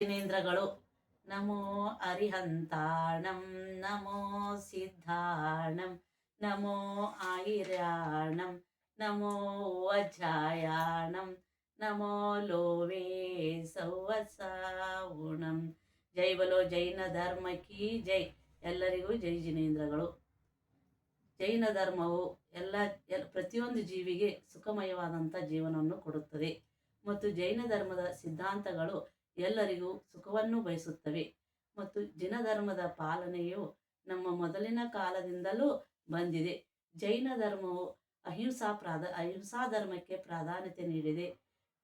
ಜಿನೇಂದ್ರಗಳು ನಮೋ ಅರಿಹಂತಾಣಂ, ನಮೋ ಸಿದ್ಧಾಣಂ, ನಮೋ ಆಯಿರಾಣಂ ನಮೋ ವಜ್ರಾಯಾಣಂ, ನಮೋ ಲೋವೇ ಸೌವಸಾವುಣಂ ಜೈ ಬಲೋ ಜೈನ ಧರ್ಮ ಕಿ ಜೈ. ಎಲ್ಲರಿಗೂ ಜೈ ಜಿನೇಂದ್ರಗಳು ಜೈನ ಧರ್ಮವು ಎಲ್ಲ ಎಲ್ ಪ್ರತಿಯೊಂದು ಜೀವಿಗೆ ಸುಖಮಯವಾದಂಥ ಜೀವನವನ್ನು ಕೊಡುತ್ತದೆ. ಮತ್ತು ಜೈನ ಧರ್ಮದ ಸಿದ್ಧಾಂತಗಳು ಎಲ್ಲರಿಗೂ ಸುಖವನ್ನು ಬಯಸುತ್ತವೆ. ಮತ್ತು ಜಿನಧರ್ಮದ ಪಾಲನೆಯು ನಮ್ಮ ಮೊದಲಿನ ಕಾಲದಿಂದಲೂ ಬಂದಿದೆ. ಜೈನ ಧರ್ಮವು ಅಹಿಂಸಾ ಪ್ರಾಧ ಅಹಿಂಸಾ ಧರ್ಮಕ್ಕೆ ಪ್ರಾಧಾನ್ಯತೆ ನೀಡಿದೆ.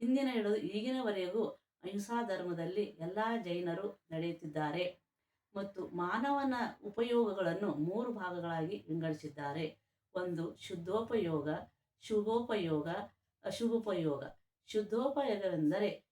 ಹಿಂದಿನ ಹಿಡಿದು ಈಗಿನವರೆಗೂ ಅಹಿಂಸಾ ಧರ್ಮದಲ್ಲಿ ಎಲ್ಲ ಜೈನರು ನಡೆಯುತ್ತಿದ್ದಾರೆ. ಮತ್ತು ಮಾನವನ ಉಪಯೋಗಗಳನ್ನು ಮೂರು ಭಾಗಗಳಾಗಿ ವಿಂಗಡಿಸಿದ್ದಾರೆ. ಒಂದು, ಶುದ್ಧೋಪಯೋಗ, ಶುಭೋಪಯೋಗ, ಅಶುಭೋಪಯೋಗ. ಶುದ್ಧೋಪಯೋಗವೆಂದರೆ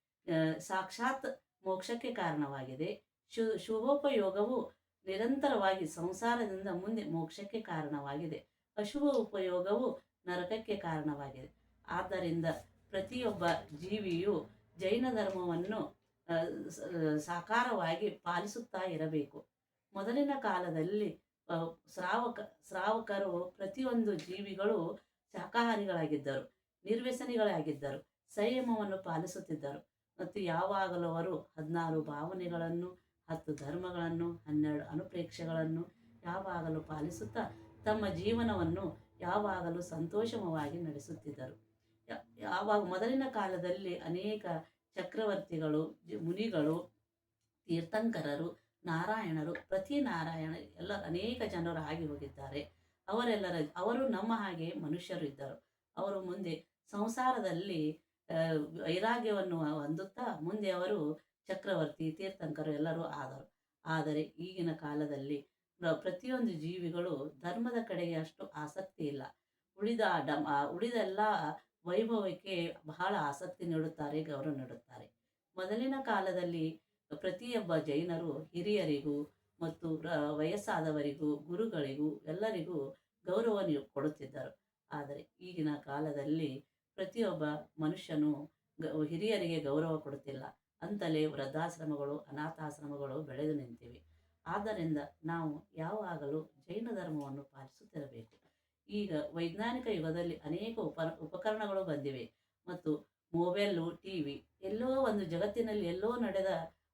ಸಾಕ್ಷಾತ್ ಮೋಕ್ಷಕ್ಕೆ ಕಾರಣವಾಗಿದೆ. ಶು, ಶುಭೋಪಯೋಗವು ನಿರಂತರವಾಗಿ ಸಂಸಾರದಿಂದ ಮುಂದೆ ಮೋಕ್ಷಕ್ಕೆ ಕಾರಣವಾಗಿದೆ. ಅಶುಭ ಉಪಯೋಗವು ನರಕಕ್ಕೆ ಕಾರಣವಾಗಿದೆ. ಆದ್ದರಿಂದ ಪ್ರತಿಯೊಬ್ಬ ಜೀವಿಯು ಜೈನ ಧರ್ಮವನ್ನು ಸಾಕಾರವಾಗಿ ಪಾಲಿಸುತ್ತಾ ಇರಬೇಕು. ಮೊದಲಿನ ಕಾಲದಲ್ಲಿ ಶ್ರಾವಕ, ಶ್ರಾವಕರು ಪ್ರತಿಯೊಂದು ಜೀವಿಗಳು ಶಾಖಾಹಾರಿಗಳಾಗಿದ್ದರು ನಿರ್ವ್ಯಸನಿಗಳಾಗಿದ್ದರು, ಸಂಯಮವನ್ನು ಪಾಲಿಸುತ್ತಿದ್ದರು. ಮತ್ತು ಯಾವಾಗಲೂ ಅವರು ಹದಿನಾರು ಭಾವನೆಗಳನ್ನು, ಹತ್ತು ಧರ್ಮಗಳನ್ನು, ಹನ್ನೆರಡು ಅನುಪ್ರೇಕ್ಷೆಗಳನ್ನು ಯಾವಾಗಲೂ ಪಾಲಿಸುತ್ತಾ ತಮ್ಮ ಜೀವನವನ್ನು ಯಾವಾಗಲೂ ಸಂತೋಷಮವಾಗಿ ನಡೆಸುತ್ತಿದ್ದರು. ಯಾವಾಗ ಮೊದಲಿನ ಕಾಲದಲ್ಲಿ ಅನೇಕ ಚಕ್ರವರ್ತಿಗಳು ಮುನಿಗಳು, ತೀರ್ಥಂಕರರು, ನಾರಾಯಣರು, ಪ್ರತಿ ನಾರಾಯಣ ಎಲ್ಲ ಅನೇಕ ಜನರು ಆಗಿ ಹೋಗಿದ್ದಾರೆ. ಅವರೆಲ್ಲರ, ಅವರು ನಮ್ಮ ಹಾಗೆ ಮನುಷ್ಯರು ಇದ್ದರು. ಅವರು ಮುಂದೆ ಸಂಸಾರದಲ್ಲಿ ವೈರಾಗ್ಯವನ್ನು ಹೊಂದುತ್ತಾ ಮುಂದೆ ಅವರು ಚಕ್ರವರ್ತಿ, ತೀರ್ಥಂಕರು ಎಲ್ಲರೂ ಆದರು. ಆದರೆ ಈಗಿನ ಕಾಲದಲ್ಲಿ ಪ್ರತಿಯೊಂದು ಜೀವಿಗಳು ಧರ್ಮದ ಕಡೆಗೆ ಅಷ್ಟು ಆಸಕ್ತಿ ಇಲ್ಲ. ಉಳಿದ ಡಮ್ ಉಳಿದ ಎಲ್ಲ ವೈಭವಕ್ಕೆ ಬಹಳ ಆಸಕ್ತಿ ನೀಡುತ್ತಾರೆ, ಗೌರವ ನೀಡುತ್ತಾರೆ. ಮೊದಲಿನ ಕಾಲದಲ್ಲಿ ಪ್ರತಿಯೊಬ್ಬ ಜೈನರು ಹಿರಿಯರಿಗೂ ಮತ್ತು ವಯಸ್ಸಾದವರಿಗೂ, ಗುರುಗಳಿಗೂ ಎಲ್ಲರಿಗೂ ಗೌರವ ಕೊಡುತ್ತಿದ್ದರು. ಆದರೆ ಈಗಿನ ಕಾಲದಲ್ಲಿ ಪ್ರತಿಯೊಬ್ಬ ಮನುಷ್ಯನು ಹಿರಿಯರಿಗೆ ಗೌರವ ಕೊಡುತ್ತಿಲ್ಲ. ಅಂತಲೇ ವೃದ್ಧಾಶ್ರಮಗಳು, ಅನಾಥಾಶ್ರಮಗಳು ಬೆಳೆದು ನಿಂತಿವೆ. ಆದ್ದರಿಂದ ನಾವು ಯಾವಾಗಲೂ ಜೈನ ಧರ್ಮವನ್ನು ಪಾಲಿಸುತ್ತಿರಬೇಕು. ಈಗ ವೈಜ್ಞಾನಿಕ ಯುಗದಲ್ಲಿ ಅನೇಕ ಉಪ, ಉಪಕರಣಗಳು ಬಂದಿವೆ. ಮತ್ತು ಮೊಬೈಲು ಟಿ ವಿ ಎಲ್ಲೋ ಒಂದು ಜಗತ್ತಿನಲ್ಲಿ ಎಲ್ಲೋ ನಡೆದ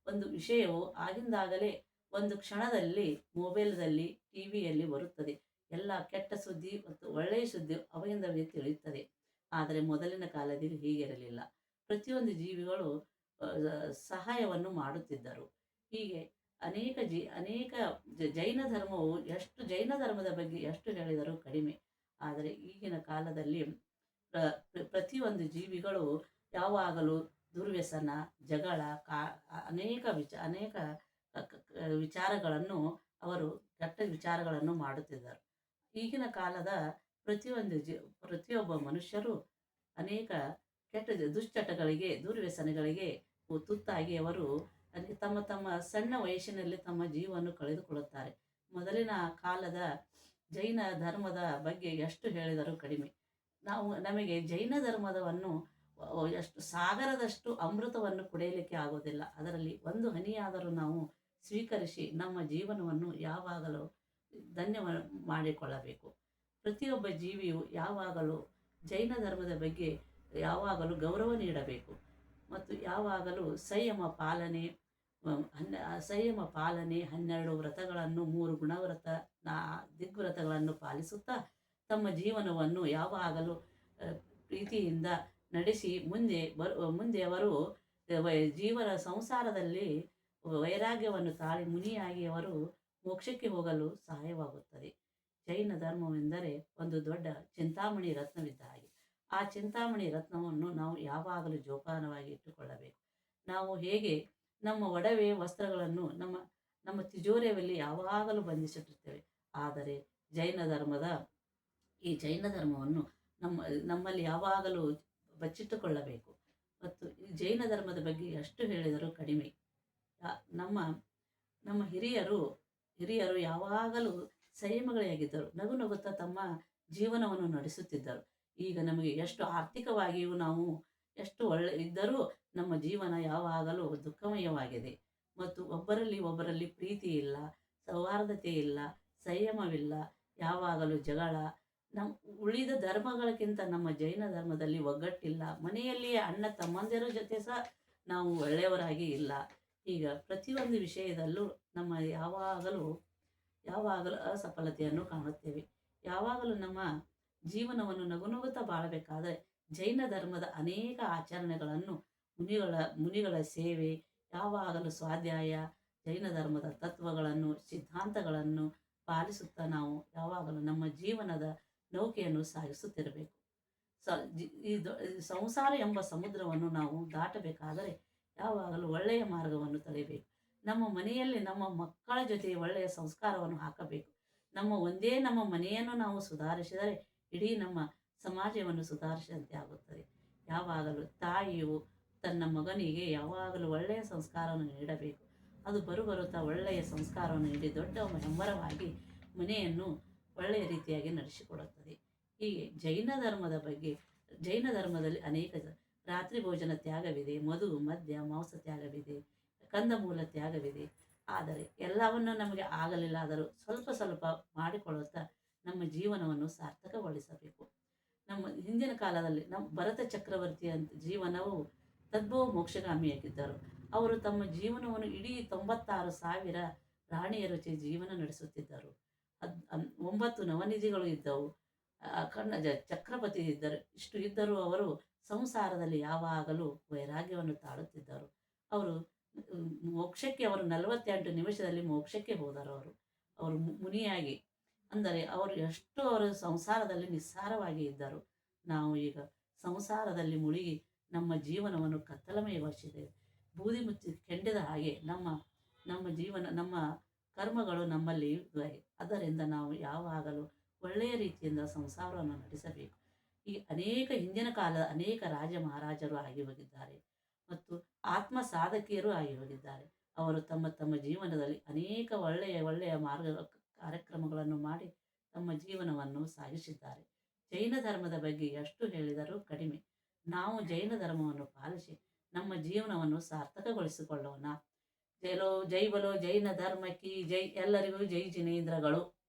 ಒಂದು ವಿಷಯವು ಆಗಿಂದಾಗಲೇ ಒಂದು ಕ್ಷಣದಲ್ಲಿ ಮೊಬೈಲ್ದಲ್ಲಿ ಟಿ ವಿಯಲ್ಲಿ ಬರುತ್ತದೆ. ಎಲ್ಲ ಕೆಟ್ಟ ಸುದ್ದಿ ಮತ್ತು ಒಳ್ಳೆಯ ಸುದ್ದಿ ಅವಾಗಿಂದವೇ ತಿಳಿಯುತ್ತದೆ. ಆದರೆ ಮೊದಲಿನ ಕಾಲದಲ್ಲಿ ಹೀಗಿರಲಿಲ್ಲ. ಪ್ರತಿಯೊಂದು ಜೀವಿಗಳು ಸಹಾಯವನ್ನು ಮಾಡುತ್ತಿದ್ದರು. ಹೀಗೆ ಅನೇಕ ಜಿ, ಅನೇಕ ಜೈನ ಧರ್ಮವು ಎಷ್ಟು ಜೈನ ಧರ್ಮದ ಬಗ್ಗೆ ಎಷ್ಟು ಹೇಳಿದರೂ ಕಡಿಮೆ. ಆದರೆ ಈಗಿನ ಕಾಲದಲ್ಲಿ ಪ್ರ- ಪ್ರ- ಪ್ರತಿಯೊಂದು ಜೀವಿಗಳು ಯಾವಾಗಲೂ ದುರ್ವ್ಯಸನ, ಜಗಳ, ಕಾ, ಅನೇಕ ವಿಚ, ಅನೇಕ ವಿಚಾರಗಳನ್ನು ಅವರು, ಕೆಟ್ಟ ವಿಚಾರಗಳನ್ನು ಮಾಡುತ್ತಿದ್ದರು. ಈಗಿನ ಕಾಲದ ಪ್ರತಿಯೊಂದು ಜಿ, ಪ್ರತಿಯೊಬ್ಬ ಮನುಷ್ಯರು ಅನೇಕ ಕೆಟ್ಟ ದುಶ್ಚಟಗಳಿಗೆ, ದುರ್ವ್ಯಸನಗಳಿಗೆ ತುತ್ತಾಗಿ ಅವರು ಅದಕ್ಕೆ ತಮ್ಮ ತಮ್ಮ ಸಣ್ಣ ವಯಸ್ಸಿನಲ್ಲಿ ತಮ್ಮ ಜೀವವನ್ನು ಕಳೆದುಕೊಳ್ಳುತ್ತಾರೆ. ಮೊದಲಿನ ಕಾಲದ ಜೈನ ಧರ್ಮದ ಬಗ್ಗೆ ಎಷ್ಟು ಹೇಳಿದರೂ ಕಡಿಮೆ. ನಾವು, ನಮಗೆ ಜೈನ ಧರ್ಮದವನ್ನು ಎಷ್ಟು ಸಾಗರದಷ್ಟು ಅಮೃತವನ್ನು ಕುಡಿಯಲಿಕ್ಕೆ ಆಗೋದಿಲ್ಲ. ಅದರಲ್ಲಿ ಒಂದು ಹನಿಯಾದರೂ ನಾವು ಸ್ವೀಕರಿಸಿ ನಮ್ಮ ಜೀವನವನ್ನು ಯಾವಾಗಲೂ ಧನ್ಯ ಮಾಡಿಕೊಳ್ಳಬೇಕು. ಪ್ರತಿಯೊಬ್ಬ ಜೀವಿಯು ಯಾವಾಗಲೂ ಜೈನ ಧರ್ಮದ ಬಗ್ಗೆ ಯಾವಾಗಲೂ ಗೌರವ ನೀಡಬೇಕು. ಮತ್ತು ಯಾವಾಗಲೂ ಸಂಯಮ ಪಾಲನೆ ಹನ್ನೆ ಸಂಯಮ ಪಾಲನೆ, ಹನ್ನೆರಡು ವ್ರತಗಳನ್ನು, ಮೂರು ಗುಣವ್ರತ, ನಾ, ದಿಗ್ವ್ರತಗಳನ್ನು ಪಾಲಿಸುತ್ತಾ ತಮ್ಮ ಜೀವನವನ್ನು ಯಾವಾಗಲೂ ಪ್ರೀತಿಯಿಂದ ನಡೆಸಿ ಮುಂದೆ ಬರು, ಮುಂದೆ ಅವರು ಜೀವನ ಸಂಸಾರದಲ್ಲಿ ವೈರಾಗ್ಯವನ್ನು ತಾಳಿ ಮುನಿಯಾಗಿ ಅವರು ಮೋಕ್ಷಕ್ಕೆ ಹೋಗಲು ಸಹಾಯವಾಗುತ್ತದೆ. ಜೈನ ಧರ್ಮವೆಂದರೆ ಒಂದು ದೊಡ್ಡ ಚಿಂತಾಮಣಿ ರತ್ನವಿದ್ದ ಹಾಗೆ. ಆ ಚಿಂತಾಮಣಿ ರತ್ನವನ್ನು ನಾವು ಯಾವಾಗಲೂ ಜೋಪಾನವಾಗಿ ಇಟ್ಟುಕೊಳ್ಳಬೇಕು. ನಾವು ಹೇಗೆ ನಮ್ಮ ಒಡವೆ ವಸ್ತ್ರಗಳನ್ನು ನಮ್ಮ ನಮ್ಮ ತಿಜೋರಿಯಲ್ಲಿ ಯಾವಾಗಲೂ ಬಂಧಿಸಿಟ್ಟಿರ್ತೇವೆ. ಆದರೆ ಜೈನ ಧರ್ಮದ ಈ ಜೈನ ಧರ್ಮವನ್ನು ನಮ್ಮ, ನಮ್ಮಲ್ಲಿ ಯಾವಾಗಲೂ ಬಚ್ಚಿಟ್ಟುಕೊಳ್ಳಬೇಕು. ಮತ್ತು ಈ ಜೈನ ಧರ್ಮದ ಬಗ್ಗೆ ಎಷ್ಟು ಹೇಳಿದರೂ ಕಡಿಮೆ. ನಮ್ಮ ನಮ್ಮ ಹಿರಿಯರು ಹಿರಿಯರು ಯಾವಾಗಲೂ ಸಂಯಮಗಳಾಗಿದ್ದರು ನಗು ನಗುತ್ತಾ ತಮ್ಮ ಜೀವನವನ್ನು ನಡೆಸುತ್ತಿದ್ದರು. ಈಗ ನಮಗೆ ಎಷ್ಟು ಆರ್ಥಿಕವಾಗಿಯೂ ನಾವು ಎಷ್ಟು ಒಳ್ಳೆ ಇದ್ದರೂ ನಮ್ಮ ಜೀವನ ಯಾವಾಗಲೂ ದುಃಖಮಯವಾಗಿದೆ. ಮತ್ತು ಒಬ್ಬರಲ್ಲಿ ಒಬ್ಬರಲ್ಲಿ ಪ್ರೀತಿ ಇಲ್ಲ, ಸೌಹಾರ್ದತೆ ಇಲ್ಲ, ಸಂಯಮವಿಲ್ಲ, ಯಾವಾಗಲೂ ಜಗಳ. ನಮ್ಮ ಉಳಿದ ಧರ್ಮಗಳಕ್ಕಿಂತ ನಮ್ಮ ಜೈನ ಧರ್ಮದಲ್ಲಿ ಒಗ್ಗಟ್ಟಿಲ್ಲ. ಮನೆಯಲ್ಲಿಯೇ ಅಣ್ಣ ತಮ್ಮಂದಿರ ಜೊತೆ ಸಹ ನಾವು ಒಳ್ಳೆಯವರಾಗಿ ಇಲ್ಲ. ಈಗ ಪ್ರತಿಯೊಂದು ವಿಷಯದಲ್ಲೂ ನಮ್ಮ ಯಾವಾಗಲೂ ಯಾವಾಗಲೂ ಅಸಫಲತೆಯನ್ನು ಕಾಣುತ್ತೇವೆ. ಯಾವಾಗಲೂ ನಮ್ಮ ಜೀವನವನ್ನು ನಗುನಗುತ್ತಾ ಬಾಳಬೇಕಾದರೆ ಜೈನ ಧರ್ಮದ ಅನೇಕ ಆಚರಣೆಗಳನ್ನು ಮುನಿಗಳ ಮುನಿಗಳ ಸೇವೆ, ಯಾವಾಗಲೂ ಸ್ವಾಧ್ಯಾಯ, ಜೈನ ಧರ್ಮದ ತತ್ವಗಳನ್ನು, ಸಿದ್ಧಾಂತಗಳನ್ನು ಪಾಲಿಸುತ್ತಾ ನಾವು ಯಾವಾಗಲೂ ನಮ್ಮ ಜೀವನದ ನೌಕೆಯನ್ನು ಸಾಗಿಸುತ್ತಿರಬೇಕು. ಸ ಈ ಸಂಸಾರ ಎಂಬ ಸಮುದ್ರವನ್ನು ನಾವು ದಾಟಬೇಕಾದರೆ ಯಾವಾಗಲೂ ಒಳ್ಳೆಯ ಮಾರ್ಗವನ್ನು ತಳೆಯಬೇಕು ನಮ್ಮ ಮನೆಯಲ್ಲಿ ನಮ್ಮ ಮಕ್ಕಳ ಜೊತೆ ಒಳ್ಳೆಯ ಸಂಸ್ಕಾರವನ್ನು ಹಾಕಬೇಕು. ನಮ್ಮ ಒಂದೇ ನಮ್ಮ ಮನೆಯನ್ನು ನಾವು ಸುಧಾರಿಸಿದರೆ ಇಡೀ ನಮ್ಮ ಸಮಾಜವನ್ನು ಸುಧಾರಿಸಿದಂತೆ ಆಗುತ್ತದೆ. ಯಾವಾಗಲೂ ತಾಯಿಯು ತನ್ನ ಮಗನಿಗೆ ಯಾವಾಗಲೂ ಒಳ್ಳೆಯ ಸಂಸ್ಕಾರವನ್ನು ನೀಡಬೇಕು. ಅದು ಬರುಬರುತ್ತಾ ಒಳ್ಳೆಯ ಸಂಸ್ಕಾರವನ್ನು ನೀಡಿ ದೊಡ್ಡ ಹೆಮ್ಮರವಾಗಿ ಮನೆಯನ್ನು ಒಳ್ಳೆಯ ರೀತಿಯಾಗಿ ನಡೆಸಿಕೊಡುತ್ತದೆ. ಹೀಗೆ ಜೈನ ಧರ್ಮದ ಬಗ್ಗೆ, ಜೈನ ಧರ್ಮದಲ್ಲಿ ಅನೇಕ ರಾತ್ರಿ ಭೋಜನ ತ್ಯಾಗವಿದೆ, ಮಧು, ಮದ್ಯ, ಮಾಂಸ ತ್ಯಾಗವಿದೆ. ಕಂದಮೂಲ ತ್ಯಾಗವಿದೆ. ಆದರೆ ಎಲ್ಲವನ್ನು ನಮಗೆ ಆಗಲಿಲ್ಲ ಆದರೂ ಸ್ವಲ್ಪ ಸ್ವಲ್ಪ ಮಾಡಿಕೊಳ್ಳುತ್ತಾ ನಮ್ಮ ಜೀವನವನ್ನು ಸಾರ್ಥಕಗೊಳಿಸಬೇಕು. ನಮ್ಮ ಹಿಂದಿನ ಕಾಲದಲ್ಲಿ ನಮ್ಮ ಭರತ ಚಕ್ರವರ್ತಿಯ ಜೀವನವು ತದ್ಭವ ಮೋಕ್ಷಗಾಮಿಯಾಗಿದ್ದರು. ಅವರು ತಮ್ಮ ಜೀವನವನ್ನು ಇಡೀ ತೊಂಬತ್ತಾರು ಸಾವಿರ ರಾಣಿಯರ ಜೀವನ ನಡೆಸುತ್ತಿದ್ದರು. ಅದ್ ಒಂಬತ್ತು ನವನಿಧಿಗಳು ಇದ್ದವು. ಕಣ್ಣ ಚಕ್ರವರ್ತಿ ಇದ್ದರು. ಇಷ್ಟು ಇದ್ದರೂ ಅವರು ಸಂಸಾರದಲ್ಲಿ ಯಾವಾಗಲೂ ವೈರಾಗ್ಯವನ್ನು ತಾಳುತ್ತಿದ್ದರು. ಅವರು ಮೋಕ್ಷಕ್ಕೆ ಅವರು ನಲವತ್ತೆಂಟು ನಿಮಿಷದಲ್ಲಿ ಮೋಕ್ಷಕ್ಕೆ ಹೋದರು ಅವರು. ಅವರು ಮುನಿಯಾಗಿ. ಅಂದರೆ ಅವರು ಎಷ್ಟು ಅವರು ಸಂಸಾರದಲ್ಲಿ ನಿಸ್ಸಾರವಾಗಿ ಇದ್ದರು. ನಾವು ಈಗ ಸಂಸಾರದಲ್ಲಿ ಮುಳುಗಿ ನಮ್ಮ ಜೀವನವನ್ನು ಕತ್ತಲಮಯಗೊಳಿಸಿದ್ದೇವೆ ಬೂದಿ ಮುಚ್ಚಿ ಕೆಂಡದ ಹಾಗೆ ನಮ್ಮ ನಮ್ಮ ಜೀವನ, ನಮ್ಮ ಕರ್ಮಗಳು ನಮ್ಮಲ್ಲಿ ಇವೆ. ಅದರಿಂದ ನಾವು ಯಾವಾಗಲೂ ಒಳ್ಳೆಯ ರೀತಿಯಿಂದ ಸಂಸಾರವನ್ನು ನಡೆಸಬೇಕು. ಈ ಅನೇಕ ಹಿಂದಿನ ಕಾಲದ ಅನೇಕ ರಾಜ ಮಹಾರಾಜರು ಆಗಿ ಹೋಗಿದ್ದಾರೆ. ಮತ್ತು ಆತ್ಮ ಸಾಧಕಿಯರು ಆಗಿ ಹೋಗಿದ್ದಾರೆ ಅವರು ತಮ್ಮ ತಮ್ಮ ಜೀವನದಲ್ಲಿ ಅನೇಕ ಒಳ್ಳೆಯ ಒಳ್ಳೆಯ ಮಾರ್ಗ, ಕಾರ್ಯಕ್ರಮಗಳನ್ನು ಮಾಡಿ ತಮ್ಮ ಜೀವನವನ್ನು ಸಾಗಿಸಿದ್ದಾರೆ. ಜೈನ ಧರ್ಮದ ಬಗ್ಗೆ ಎಷ್ಟು ಹೇಳಿದರೂ ಕಡಿಮೆ. ನಾವು ಜೈನ ಧರ್ಮವನ್ನು ಪಾಲಿಸಿ ನಮ್ಮ ಜೀವನವನ್ನು ಸಾರ್ಥಕಗೊಳಿಸಿಕೊಳ್ಳೋಣ. ಜೈಲೋ, ಜೈ ಬಲೋ, ಜೈನ ಧರ್ಮಕ್ಕೆ ಜೈ. ಎಲ್ಲರಿಗೂ ಜೈ ಜಿನೇಂದ್ರಗಳು.